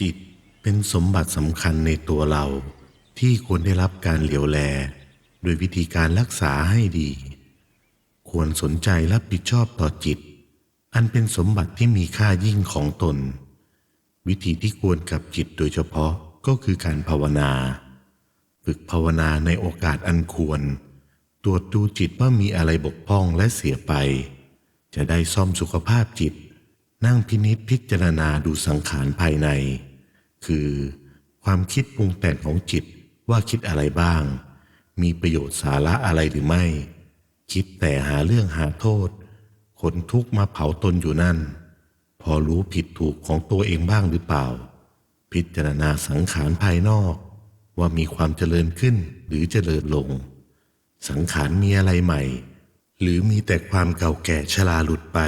จิตเป็นสมบัติสำคัญในตัวเราที่ควรได้รับการเหลียวแล โดยวิธีการรักษาให้ดี ควรสนใจรับผิดชอบต่อจิต อันเป็นสมบัติที่มีค่ายิ่งของตน วิธีที่ควรกับจิตโดยเฉพาะก็คือการภาวนา ฝึกภาวนาในโอกาสอันควร ตรวจดูจิตว่ามีอะไรบกพร่องและเสียไป จะได้ซ่อมสุขภาพจิต นั่งพินิษพิจารณาดูสังขารภายใน คือ ความคิดปรุงแต่งของจิตว่าคิดอะไรบ้าง มีประโยชน์สาระอะไรหรือไม่ คิดแต่หาเรื่องหาโทษ ขนทุกข์มาเผาตนอยู่นั่น พอรู้ผิดถูกของตัวเองบ้างหรือเปล่า พิจารณาสังขารภายนอก ว่ามีความเจริญขึ้นหรือเจริญลง สังขารมีอะไรใหม่ หรือมีแต่ความเก่าแก่ชราหลุดไป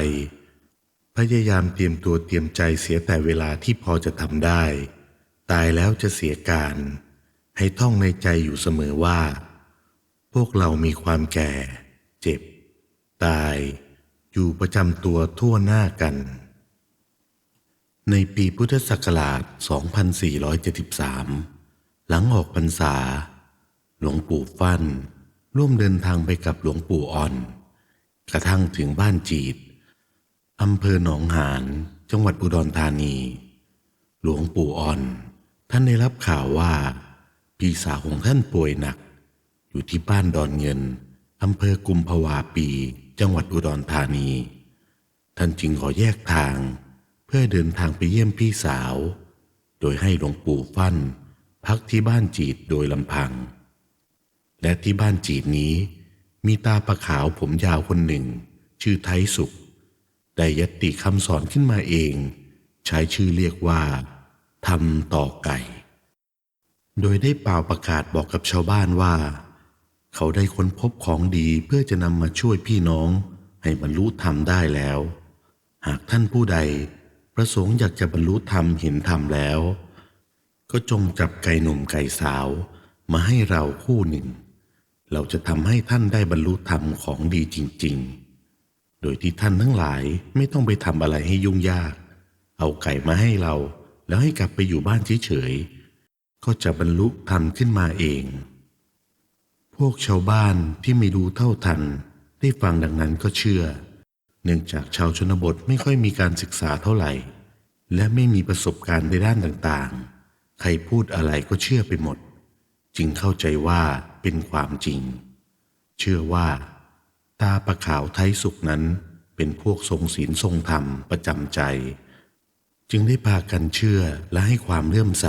พยายามเตรียมตัวเตรียมใจเสียแต่เวลาที่พอจะทำได้ ตายแล้วจะเสียการ ให้ท่องในใจอยู่เสมอว่า พวกเรามีความแก่ เจ็บ ตาย อยู่ประจำตัวทั่วหน้ากัน ในปีพุทธศักราช 2473 หลังออกพรรษา หลวงปู่ฟั่นร่วมเดินทางไปกับหลวงปู่อ่อน กระทั่งถึงบ้านจีด อำเภอหนองหาน จังหวัดอุดรธานี หลวงปู่อ่อน ท่านได้รับข่าวว่า พี่สาวของท่านป่วยหนัก อยู่ที่บ้านดอนเงินอำเภอกุมภาวาปี จังหวัดอุดรธานี ท่านจึงขอแยกทาง เพื่อเดินทางไปเยี่ยมพี่สาว โดยให้หลวงปู่ฟั่น พักที่บ้านจีดโดยลำพัง และที่บ้านจีดนี้ มีตาประขาวผมยาวคนหนึ่ง ชื่อไทยสุข ได้ยตติคำสอนขึ้นมาเอง ใช้ชื่อเรียกว่าทำต่อไก่ โดยได้เป่าประกาศบอกกับชาวบ้านว่า เขาได้ค้นพบของดีเพื่อจะนำมาช่วยพี่น้องให้บรรลุธรรมได้แล้ว หากท่านผู้ใดประสงค์อยากจะบรรลุธรรมเห็นธรรมแล้ว ก็จงจับไก่หนุ่มไก่สาวมาให้เราคู่หนึ่ง เราจะทำให้ท่านได้บรรลุธรรมของดีจริง ๆ ดยที่ท่านทั้งหลายไม่ต้องไปทำอะไรให้ยุ่งยาก เอาไก่มาให้เรา แล้วให้กลับไปอยู่บ้านเฉยๆ ก็จะบรรลุธรรมขึ้นมาเอง พวกชาวบ้านที่ไม่รู้เท่าทัน ได้ฟังดังนั้นก็เชื่อ เนื่องจากชาวชนบทไม่ค่อยมีการศึกษาเท่าไหร่ และไม่มีประสบการณ์ในด้านต่างๆ ใครพูดอะไรก็เชื่อไปหมด จึงเข้าใจว่าเป็นความจริง เชื่อว่า ตาประขาวไทยสุขนั้นเป็นพวกทรงศีลทรงธรรมประจำใจ จึงได้พากันเชื่อและให้ความเลื่อมใส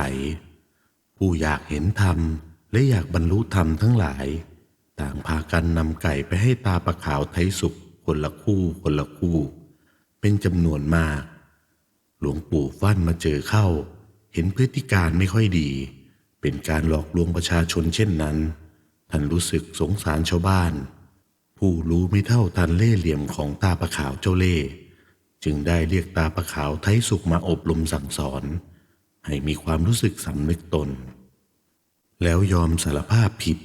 ผู้อยากเห็นธรรมและอยากบรรลุธรรมทั้งหลาย ต่างพากันนำไก่ไปให้ตาประขาวไทยสุขคนละคู่คนละคู่ เป็นจำนวนมาก หลวงปู่ฟั่นมาเจอเข้า เห็นพฤติการไม่ค่อยดี เป็นการหลอกลวงประชาชนเช่นนั้น ท่านรู้สึกสงสารชาวบ้าน ผู้รู้ไม่เท่าทันเล่เหลี่ยมของตาประขาวเจ้าเล่ จึงได้เรียกตาประขาวไทยสุขมาอบรมสั่งสอน ให้มีความรู้สึกสำนึกตน แล้วยอมสารภาพผิด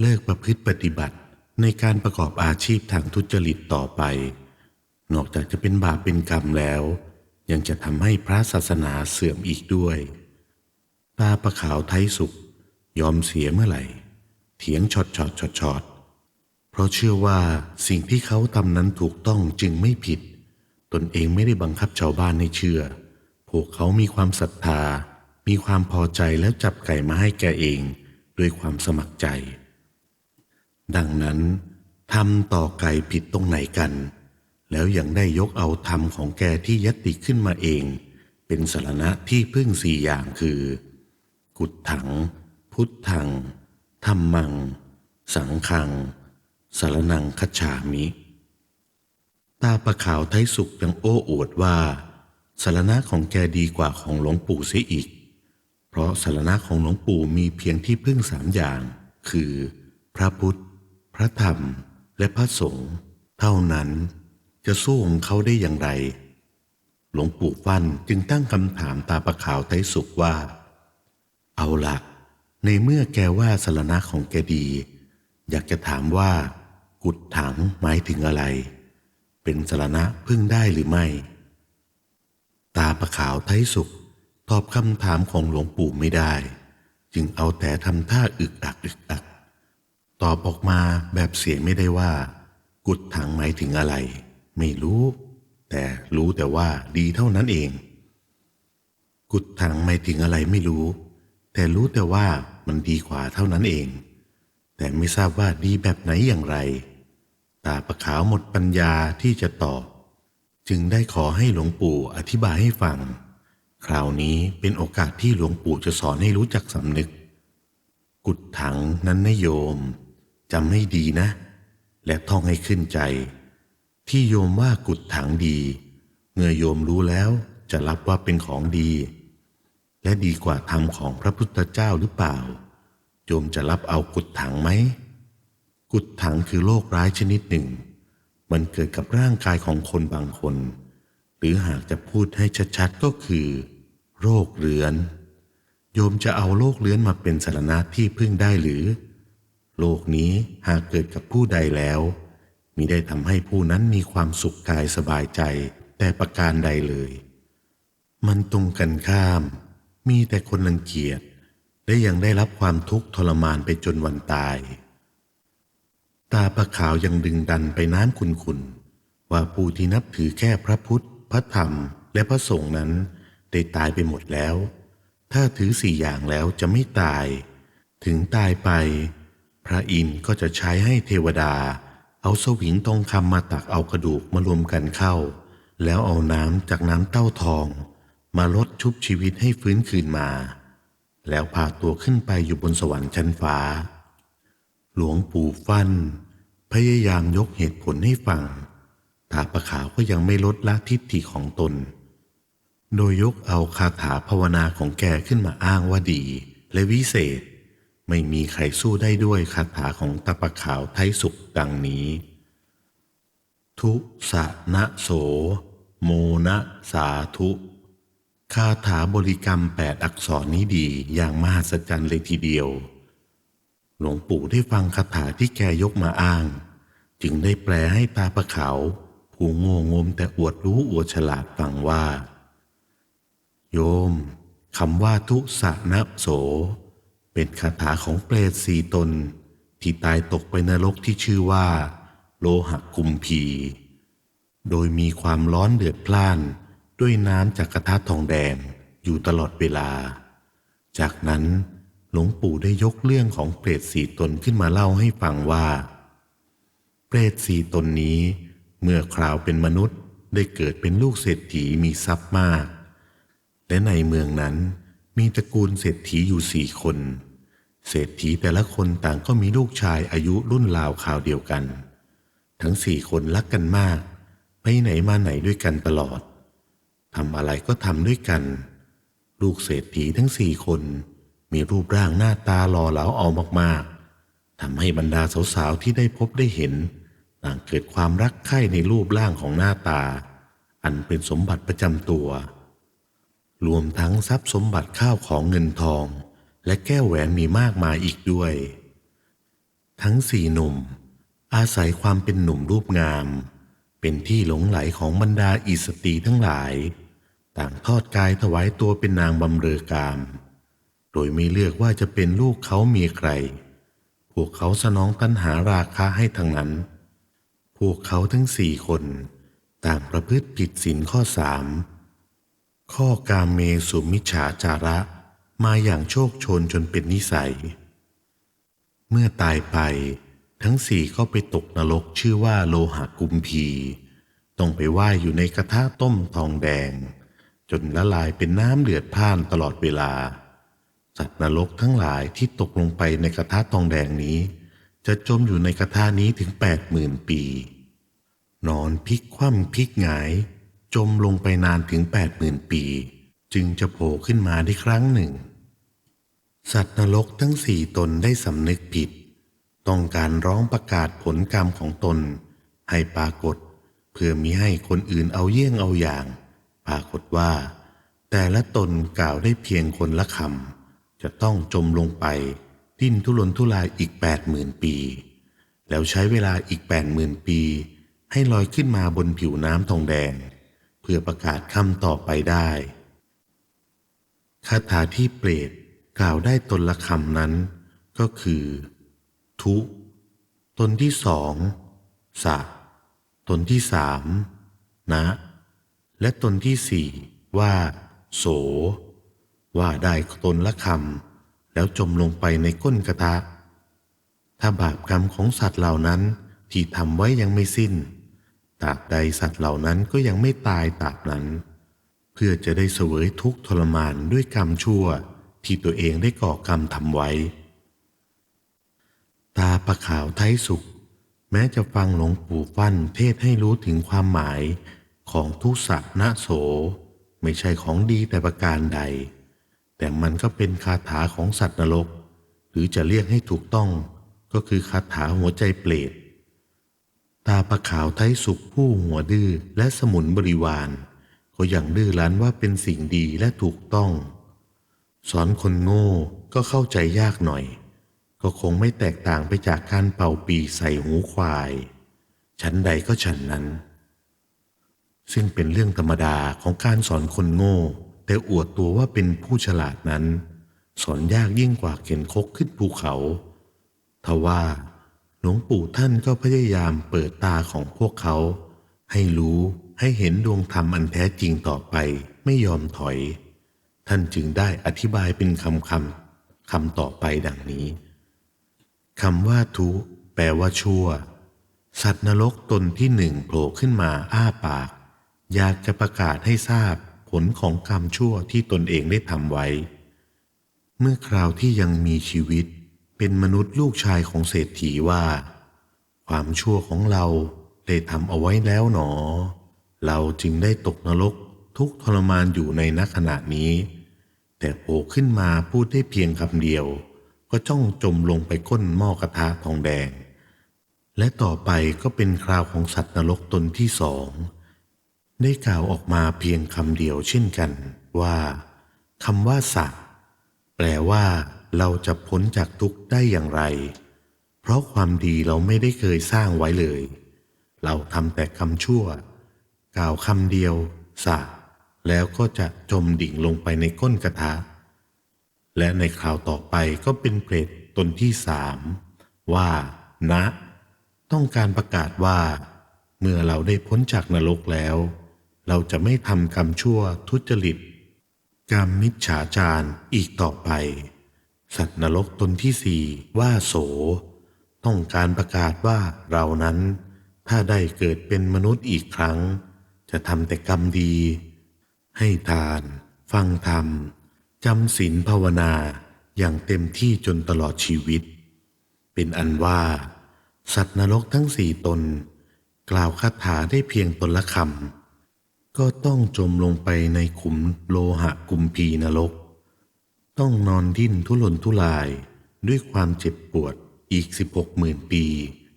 เลิกประพฤติปฏิบัติในการประกอบอาชีพทางทุจริตต่อไป นอกจากจะเป็นบาปเป็นกรรมแล้ว ยังจะทำให้พระศาสนาเสื่อมอีกด้วย ตาประขาวไทยสุข ยอมเสียเมื่อไหร่ เถียงชดชดชดชดเพ ราะเชื่อว่าสิ่งที่เขาทำนั้นถูกต้องจึงไม่ผิด ตนเองไม่ได้บังคับชาวบ้านให้เชื่อ พวกเขามีความศรัทธา มีความพอใจแล้วจับไก่มาให้แกเองด้วยความสมัครใจ ดังนั้นทำต่อไก่ผิดตรงไหนกัน แล้วยังได้ยกเอาธรรมของแกที่ยติขึ้นมาเอง เป็นสารณะที่พึ่งสี่อย่างคือ กุดถัง พุทธังธรรมัง สังขัง สารนังคัจฉามิ ตาประขาวไทยสุขยังโอ้อวดว่าสารณะของแกดีกว่าของหลวงปู่เสียอีก เพราะสารณะของหลวงปู่มีเพียงที่พึ่งสามอย่าง คือ พระพุทธ พระธรรม และพระสงฆ์เท่านั้นจะสู้ของเขาได้อย่างไร หลวงปู่ฟั่นจึงตั้งคำถามตาประขาวไทยสุขว่า เอาละในเมื่อแกว่าสารณะของแกดี อยากจะถามว่า กุดถังหมายถึงอะไร เป็นสารณะพึ่งได้หรือไม่ ตาประขาวไทยสุขตอบคำถามของหลวงปู่ไม่ได้ จึงเอาแต่ทำท่าอึกอักอึกอัก ตอบออกมาแบบเสียงไม่ได้ว่า กุดถังหมายถึงอะไร ไม่รู้ แต่รู้แต่ว่าดีเท่านั้นเอง กุดถังหมายถึงอะไรไม่รู้ แต่รู้แต่ว่ามันดีกว่าเท่านั้นเอง แต่ไม่ทราบว่าดีแบบไหนอย่างไร ตาประขาวหมดปัญญาที่จะตอบ จึงได้ขอให้หลวงปู่อธิบายให้ฟัง คราวนี้เป็นโอกาสที่หลวงปู่จะสอนให้รู้จักสำนึก กุดถังนั้นนะโยมจำให้ดีนะ และท่องให้ขึ้นใจ ที่โยมว่ากุดถังดี เมื่อโยมรู้แล้วจะรับว่าเป็นของดี และดีกว่าธรรมของพระพุทธเจ้าหรือเปล่า โยมจะรับเอากุดถังไหม กุดถังคือโรคร้ายชนิดหนึ่ง มันเกิดกับร่างกายของคนบางคน หรือหากจะพูดให้ชัดๆก็คือ โรคเรื้อน โยมจะเอาโรคเรื้อนมาเป็นสารณะที่พึ่งได้หรือโลกนี้หากเกิดกับผู้ใดแล้วมิได้ทำให้ผู้นั้นมีความสุขกายสบายใจแต่ประการใดเลย มันตรงกันข้าม มีแต่คนรังเกียจและยังได้รับความทุกข์ทรมานไปจนวันตาย ตาประขาวยังดึงดันไปน้ำขุนๆว่าผู้ที่นับถือแค่พระพุทธ พระธรรม และพระสงฆ์นั้น ได้ตายไปหมดแล้ว ถ้าถือสี่อย่างแล้วจะไม่ตาย ถึงตายไป พระอินทร์ก็จะใช้ให้เทวดา เอาสวิงทองคำมาตักเอากระดูกมารวมกันเข้า แล้วเอาน้ำจากน้ำเต้าทอง มาลดชุบชีวิตให้ฟื้นคืนมา แล้วพาตัวขึ้นไปอยู่บนสวรรค์ชั้นฟ้า หลวงปู่ฟัน พยายามยกเหตุผลให้ฟังตาประขาวก็ยังไม่ลดละทิฏฐิของตน โดยยกเอาคาถาภาวนาของแกขึ้นมาอ้างว่าดี และวิเศษ ไม่มีใครสู้ได้ด้วยคาถาของตาประขาวไทยสุขดังนี้ ทุสะนะโส โมนะสาธุคาถาบริกรรมแปดอักษรนี้ดีอย่างมหัศจรรย์เลยทีเดียว หลวงปู่ได้ฟังคาถาที่แกยกมาอ้าง จึงได้แปลให้ตาประขาวผู้โง่งมแต่อวดรู้อวดฉลาดฟังว่า โยมคำว่าทุสะนะโส เป็นคาถาของเปรตสี่ตน ที่ตายตกไปนรกที่ชื่อว่า โลหะกุมพี โดยมีความร้อนเดือดพล่านด้วยน้ำจากกระทะทองแดงอยู่ตลอดเวลา จากนั้น ลวงปู่ได้ยกเรื่องของเปรตสี่ตนขึ้นมาเล่าให้ฟังว่า เปรตสี่ตนนี้ เมื่อคราวเป็นมนุษย์ได้เกิดเป็นลูกเศรษฐีมีทรัพย์มาก และในเมืองนั้นมีตระกูลเศรษฐีอยู่สี่คน เศรษฐีแต่ละคนต่างก็มีลูกชายอายุรุ่นราวคราวเดียวกัน ทั้งสี่คนรักกันมาก ไปไหนมาไหนด้วยกันตลอดทำอะไรก็ทำด้วยกัน ลูกเศรษฐีทั้งสี่คน มีรูปร่างหน้าตาหล่อเหลาเอามากๆทำให้บรรดาสาวๆที่ได้พบได้เห็นต่างเกิดความรักใคร่ในรูปร่างของหน้าตา อันเป็นสมบัติประจำตัว รวมทั้งทรัพย์สมบัติข้าวของเงินทอง และแก้วแหวนมีมากมายอีกด้วย ทั้งสี่หนุ่ม อาศัยความเป็นหนุ่มรูปงาม เป็นที่หลงไหลของบรรดาอิสตีทั้งหลาย ต่างทอดกายถวายตัวเป็นนางบำเรอกาม ดยไม่เลือกว่าจะเป็นลูกเขามีใคร พวกเขาสนองตัณหาราคะให้ทั้งนั้น พวกเขาทั้งสี่คน ต่างประพฤติผิดศีลข้อสามข้อกามเมสุมิจฉาจาระมาอย่างโชคโชนจนเป็นนิสัย เมื่อตายไป ทั้งสี่ก็ไปตกนรกชื่อว่าโลหะกุมพี ต้องไปว่ายอยู่ในกระทะต้มทองแดง จนละลายเป็นน้ำเดือดพ่านตลอดเวลา สัตว์นรกทั้งหลายที่ตกลงไปในกระทะทองแดงนี้ จะจมอยู่ในกระทะนี้ถึงแปดหมื่นปี นอนพลิกคว่ำพลิกหงาย จมลงไปนานถึงแปดหมื่นปี จึงจะโผล่ขึ้นมาได้ครั้งหนึ่ง สัตว์นรกทั้งสี่ตนได้สำนึกผิด ต้องการร้องประกาศผลกรรมของตน ให้ปรากฏ เพื่อมิให้คนอื่นเอาเยี่ยงเอาอย่าง ปรากฏว่า แต่ละตนกล่าวได้เพียงคนละคำ จะต้องจมลงไปดิ้นทุรนทุรายอีกแปดหมื่นปี แล้วใช้เวลาอีกแปดหมื่นปี ให้ลอยขึ้นมาบนผิวน้ำทองแดง เพื่อประกาศคำต่อไปได้คาถาที่เปรตกล่าวได้ตนละคำนั้น ก็คือ ทุตนที่สองสะตนที่สามนะ และตนที่สี่ว่า โส ว่าได้ตนละคำแล้วจมลงไปในก้นกระทะ ถ้าบาปกรรมของสัตว์เหล่านั้นที่ทำไว้ยังไม่สิ้นตราบใดสัตว์เหล่านั้นก็ยังไม่ตายตราบนั้น เพื่อจะได้เสวยทุกทรมานด้วยกรรมชั่วที่ตัวเองได้ก่อกรรมทำไว้ ตาประขาวไทยสุข แม้จะฟังหลวงปู่ฟั่นเทศให้รู้ถึงความหมายของทุสะนะโส ไม่ใช่ของดีแต่ประการใด แต่มันก็เป็นคาถาของสัตว์นรก หรือจะเรียกให้ถูกต้องก็คือคาถาหัวใจเปรตตาประขาวไทยสุขผู้หัวดื้อและสมุนบริวาร ก็ยังดื้อรั้นว่าเป็นสิ่งดีและถูกต้อง สอนคนโง่ก็เข้าใจยากหน่อย ก็คงไม่แตกต่างไปจากการเป่าปีใส่หูควาย ชั้นใดก็ชั้นนั้น ซึ่งเป็นเรื่องธรรมดาของการสอนคนโง่ แต่อวดตัวว่าเป็นผู้ฉลาดนั้น สอนยากยิ่งกว่าเข็นคกขึ้นภูเขาทว่าหลวงปู่ท่านก็พยายามเปิดตาของพวกเขา ให้รู้ให้เห็นดวงธรรมอันแท้จริงต่อไปไม่ยอมถอย ท่านจึงได้อธิบายเป็นคำคำคำต่อไปดังนี้คำว่าทุ แปลว่าชั่ว สัตว์นรกตนที่หนึ่งโผล่ขึ้นมาอ้าปาก อยากจะประกาศให้ทราบ ผลของกรรมชั่วที่ตนเองได้ทำไว้ เมื่อคราวที่ยังมีชีวิตเป็นมนุษย์ลูกชายของเศรษฐีว่า ความชั่วของเราได้ทำเอาไว้แล้วหนอ เราจึงได้ตกนรกทุกทรมานอยู่ในนักขณะนี้ แต่โผล่ขึ้นมาพูดได้เพียงคำเดียว ก็จ้องจมลงไปก้นหม้อกระทะทองแดง และต่อไปก็เป็นคราวของสัตว์นรกตนที่สอง ได้กล่าวออกมาเพียงคำเดียวเช่นกันว่าคำว่าสัตว์แปลว่าเราจะพ้นจากทุกข์ได้อย่างไร เพราะความดีเราไม่ได้เคยสร้างไว้เลย เราทำแต่คำชั่ว กล่าวคำเดียวสะแล้วก็จะจมดิ่งลงไปในก้นกระทะ และในคราวต่อไปก็เป็นเปรตตนที่สามว่านะ ต้องการประกาศว่า เมื่อเราได้พ้นจากนรกแล้ว เราจะไม่ทำกรรมชั่วทุจริตกรรมมิจฉาจารอีกต่อไป สัตว์นรกตนที่สี่ว่าโส ต้องการประกาศว่าเรานั้น ถ้าได้เกิดเป็นมนุษย์อีกครั้ง จะทำแต่กรรมดี ให้ทาน ฟังธรรมจำศีลภาวนาอย่างเต็มที่จนตลอดชีวิต เป็นอันว่า สัตว์นรกทั้งสี่ตน กล่าวคาถาได้เพียงตนละคำ ก็ต้องจมลงไปในขุมโลหะกุมพีนรก ต้องนอนดิ้นทุรนทุรายด้วยความเจ็บปวดอีกสิบหกหมื่นปี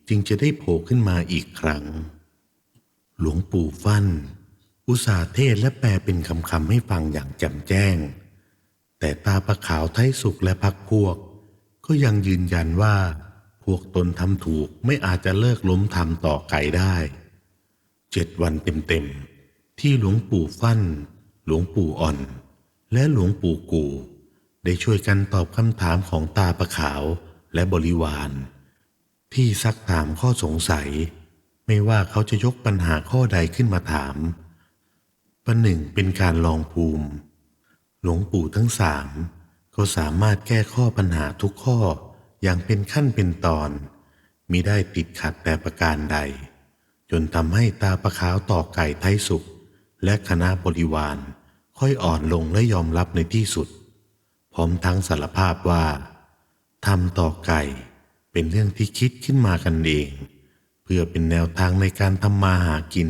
จึงจะได้โผล่ขึ้นมาอีกครั้ง หลวงปู่ฟั่น อุตสาเทศและแปลเป็นคำคำๆให้ฟังอย่างแจ่มแจ้ง แต่ตาประขาวไทยสุขและพักพวก ก็ยังยืนยันว่า พวกตนทำถูกไม่อาจจะเลิกล้มทำต่อไก่ได้ เจ็ดวันเต็มๆ ที่หลวงปู่ฟั่น หลวงปู่อ่อน และหลวงปู่กู ได้ช่วยกันตอบคำถามของตาประขาวและบริวาร ที่ซักถามข้อสงสัย ไม่ว่าเขาจะยกปัญหาข้อใดขึ้นมาถามประหนึ่งเป็นการลองภูมิ หลวงปู่ทั้งสามก็สามารถแก้ข้อปัญหาทุกข้ออย่างเป็นขั้นเป็นตอนมิได้ติดขัดแต่ประการใด จนทำให้ตาประขาวต่อไก่ไทยสุข และคณะบริวารค่อยอ่อนลงและยอมรับในที่สุด พร้อมทั้งสารภาพว่าทำต่อไก่เป็นเรื่องที่คิดขึ้นมากันเอง เพื่อเป็นแนวทางในการทำมาหากิน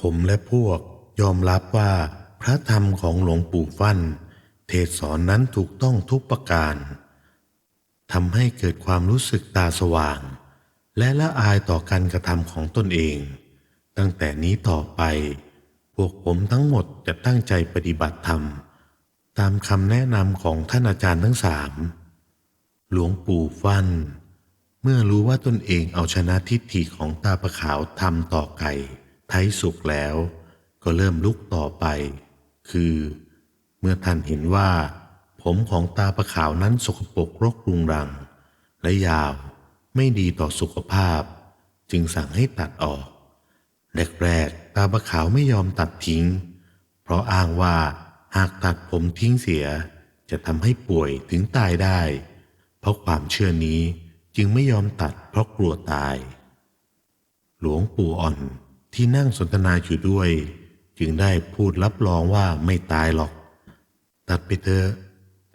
ผมและพวกยอมรับว่าพระธรรมของหลวงปู่ฟั่น เทศสอนนั้นถูกต้องทุกประการทำให้เกิดความรู้สึกตาสว่าง และละอายต่อการกระทำของตนเอง ตั้งแต่นี้ต่อไป วกผมทั้งหมดจะตั้งใจปฏิบัติธรรม ตามคำแนะนำของท่านอาจารย์ทั้งสาม หลวงปู่ฟัน่นเมื่อรู้ว่าตนเองเอาชนะทิฏฐิของตาประขาวทำต่อไก่ไทยสุกแล้ว ก็เริ่มลุกต่อไป คือ เมื่อท่านเห็นว่า ผมของตาประขาวนั้นสกปรกรกรุงรัง และยาวไม่ดีต่อสุขภาพ จึงสั่งให้ตัดออกแรก ตาประขาวไม่ยอมตัดทิ้ง เพราะอ้างว่าหากตัดผมทิ้งเสีย จะทำให้ป่วยถึงตายได้ เพราะความเชื่อนี้จึงไม่ยอมตัดเพราะกลัวตาย หลวงปู่อ่อนที่นั่งสนทนาอยู่ด้วย จึงได้พูดรับรองว่าไม่ตายหรอก ตัดไปเถอะ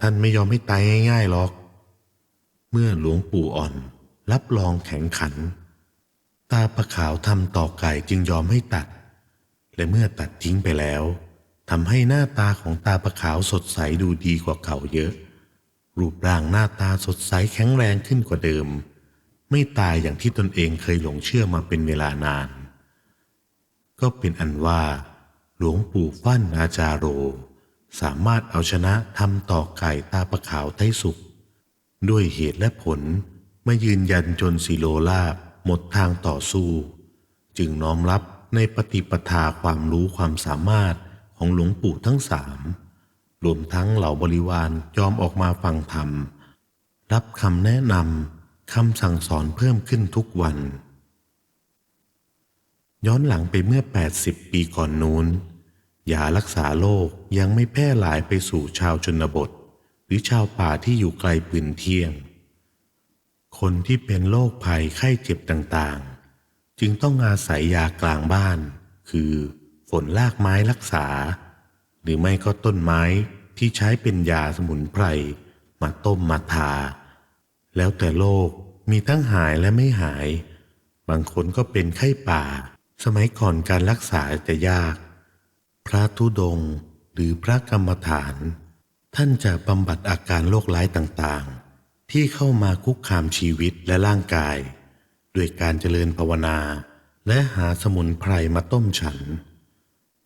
ท่านไม่ยอมให้ตายง่ายๆหรอก เมื่อหลวงปู่อ่อน รับรองแข็งขัน ตาประขาวทำต่อไก่จึงยอมให้ตัด และเมื่อตัดทิ้งไปแล้วทำให้หน้าตาของตาประขาวสดใสดูดีกว่าเก่าเยอะ รูปร่างหน้าตาสดใสแข็งแรงขึ้นกว่าเดิม ไม่ตายอย่างที่ตนเองเคยหลงเชื่อมาเป็นเวลานาน ก็เป็นอันว่า หลวงปู่ฟั่นอาจารโร สามารถเอาชนะทำต่อไก่ตาประขาวไทสุขด้วยเหตุและผลมายืนยันจนสิโลลาบหมดทางต่อสู้ จึงน้อมรับ ในปฏิปทาความรู้ความสามารถของหลวงปู่ทั้งสามรวมทั้งเหล่าบริวารยอมออกมาฟังธรรม รับคำแนะนำคำสั่งสอนเพิ่มขึ้นทุกวัน ย้อนหลังไปเมื่อ 80 ปีก่อนนู้นยารักษาโรคยังไม่แพร่หลายไปสู่ชาวชนบท หรือชาวป่าที่อยู่ไกลปืนเที่ยง คนที่เป็นโรคภัยไข้เจ็บต่างๆ จึงต้องอาศัยยากลางบ้าน คือฝนลากไม้รักษา หรือไม่ก็ต้นไม้ที่ใช้เป็นยาสมุนไพรมาต้มมาทา แล้วแต่โรคมีทั้งหายและไม่หาย บางคนก็เป็นไข้ป่า สมัยก่อนการรักษาจะยาก พระธุดงหรือพระกรรมฐาน ท่านจะบำบัดอาการโรคร้ายต่างๆ ที่เข้ามาคุกคามชีวิตและร่างกาย ด้วยการเจริญภาวนา และหาสมุนไพรมาต้มฉัน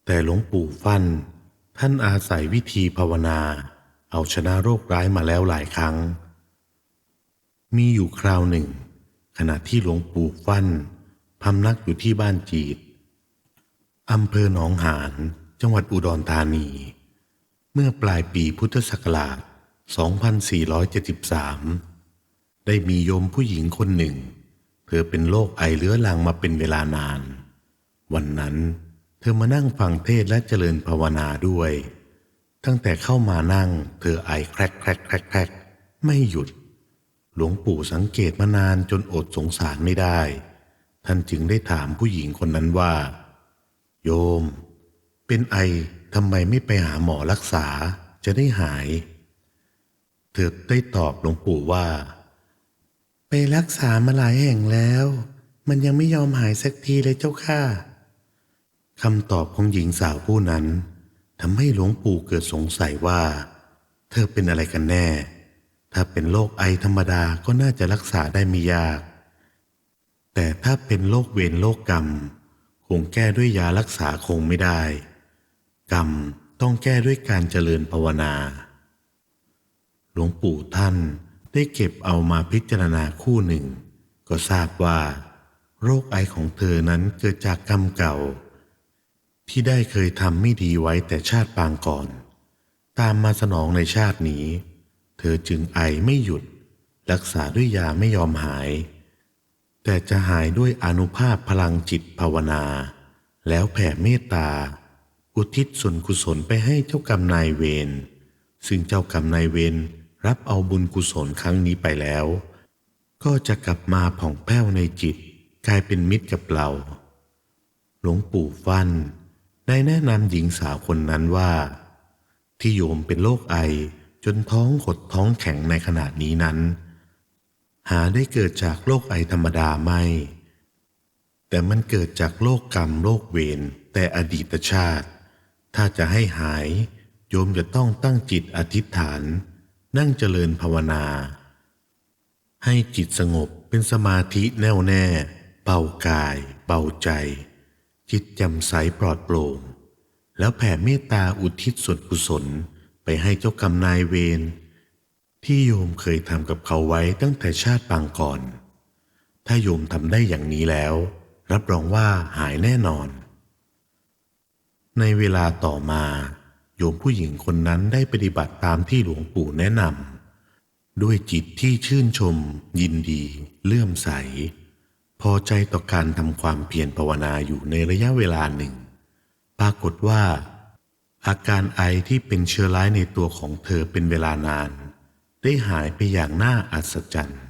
แต่หลวงปู่ฟั่นท่านอาศัยวิธีภาวนา เอาชนะโรคร้ายมาแล้วหลายครั้ง มีอยู่คราวหนึ่ง ขณะที่หลวงปู่ฟั่นพำนักอยู่ที่บ้านจีดอำเภอหนองหานจังหวัดอุดรธานี เมื่อปลายปีพุทธศักราช 2473 ได้มีโยมผู้หญิงคนหนึ่ง เธอเป็นโรคไอเรื้อรังมาเป็นเวลานาน วันนั้น เธอมานั่งฟังเทศและเจริญภาวนาด้วย ตั้งแต่เข้ามานั่ง เธอไอแครกแครกแครกแครกไม่หยุด หลวงปู่สังเกตมานานจนอดสงสารไม่ได้ ท่านจึงได้ถามผู้หญิงคนนั้นว่า โยม เป็นไอทำไมไม่ไปหาหมอรักษาจะได้หาย เธอได้ตอบหลวงปู่ว่า ไปรักษามาหลายแห่งแล้ว มันยังไม่ยอมหายสักทีเลยเจ้าค่ะคำตอบของหญิงสาวผู้นั้นทำให้หลวงปู่เกิดสงสัยว่า เธอเป็นอะไรกันแน่ ถ้าเป็นโรคไอธรรมดาก็น่าจะรักษาได้ไม่ยาก แต่ถ้าเป็นโรคเวรโรคกรรม คงแก้ด้วยยารักษาคงไม่ได้ กรรมต้องแก้ด้วยการเจริญภาวนา หลวงปู่ท่าน ได้เก็บเอามาพิจารณาคู่หนึ่ง ก็ทราบว่า โรคไอของเธอนั้นเกิดจากกรรมเก่า ที่ได้เคยทำไม่ดีไว้แต่ชาติปางก่อน ตามมาสนองในชาตินี้ เธอจึงไอไม่หยุด รักษาด้วยยาไม่ยอมหาย แต่จะหายด้วยอนุภาพพลังจิตภาวนา แล้วแผ่เมตตา อุทิศส่วนกุศลไปให้เจ้ากรรมนายเวรซึ่งเจ้ากรรมนายเวร รับเอาบุญกุศลครั้งนี้ไปแล้ว ก็จะกลับมาผ่องแผ้วในจิตกลายเป็นมิตรกับเรา หลวงปู่ฟันนได้แนะนำหญิงสาวคนนั้นว่า ที่โยมเป็นโรคไอจนท้องขดท้องแข็งในขนาดนี้นั้น หาได้เกิดจากโรคไอธรรมดาไม่ แต่มันเกิดจากโรคกรรมโรคเวรแต่อดีตชาติ ถ้าจะให้หายโยมจะต้องตั้งจิตอธิษฐาน นั่งเจริญภาวนา ให้จิตสงบเป็นสมาธิแน่วแน่ เบากาย เบาใจ จิตแจ่มใสปลอดโปร่ง แล้วแผ่เมตตาอุทิศส่วนกุศลไปให้เจ้ากรรมนายเวรที่โยมเคยทำกับเขาไว้ตั้งแต่ชาติปางก่อน ถ้าโยมทำได้อย่างนี้แล้ว รับรองว่าหายแน่นอน ในเวลาต่อมา โยมผู้หญิงคนนั้นได้ปฏิบัติตามที่หลวงปู่แนะนำด้วยจิตที่ชื่นชม ยินดี เลื่อมใส พอใจต่อการทำความเพียรภาวนาอยู่ในระยะเวลาหนึ่ง ปรากฏว่า อาการไอที่เป็นเชื้อร้ายในตัวของเธอเป็นเวลานาน ได้หายไปอย่างน่าอัศจรรย์